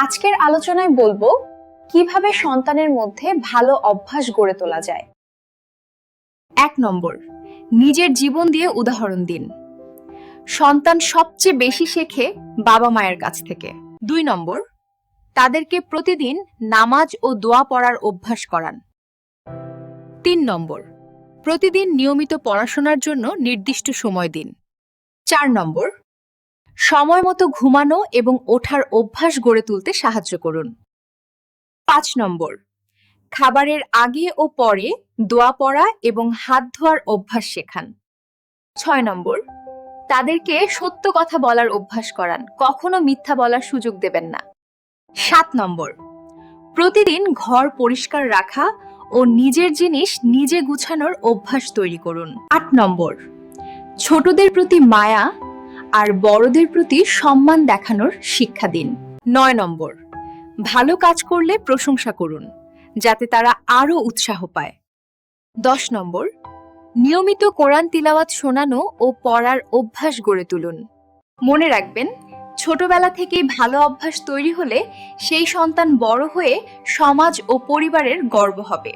আজকের আলোচনায় বলব কীভাবে সন্তানের মধ্যে ভালো অভ্যাস গড়ে তোলা যায়। এক নম্বর, নিজের জীবন দিয়ে উদাহরণ দিন। সন্তান সবচেয়ে বেশি শেখে বাবা মায়ের কাছ থেকে। দুই নম্বর, তাদেরকে প্রতিদিন নামাজ ও দোয়া পড়ার অভ্যাস করান। তিন নম্বর, প্রতিদিন নিয়মিত পড়াশোনার জন্য নির্দিষ্ট সময় দিন। চার নম্বর সময় মতো ঘুমানো এবং ওঠার অভ্যাস গড়ে তুলতে সাহায্য করুন। পাঁচ নম্বর, খাবারের আগে ও পরে দোয়া পড়া এবং হাত ধোয়ার অভ্যাস শেখান। ছয় নম্বর, তাদেরকে সত্য কথা বলার অভ্যাস করান, কখনো মিথ্যা বলার সুযোগ দেবেন না। সাত নম্বর, প্রতিদিন ঘর পরিষ্কার রাখা ও নিজের জিনিস নিজে গুছানোর অভ্যাস তৈরি করুন। আট নম্বর, ছোটদের প্রতি মায়া আর বড়দের প্রতি সম্মান দেখানোর শিক্ষা দিন। নয় নম্বর, ভালো কাজ করলে প্রশংসা করুন, যাতে তারা আরও উৎসাহ পায়। দশ নম্বর, নিয়মিত কোরআন তিলাওয়াত শোনানো ও পড়ার অভ্যাস গড়ে তুলুন। মনে রাখবেন, ছোটবেলা থেকেই ভালো অভ্যাস তৈরি হলে সেই সন্তান বড় হয়ে সমাজ ও পরিবারের গর্ব হবে।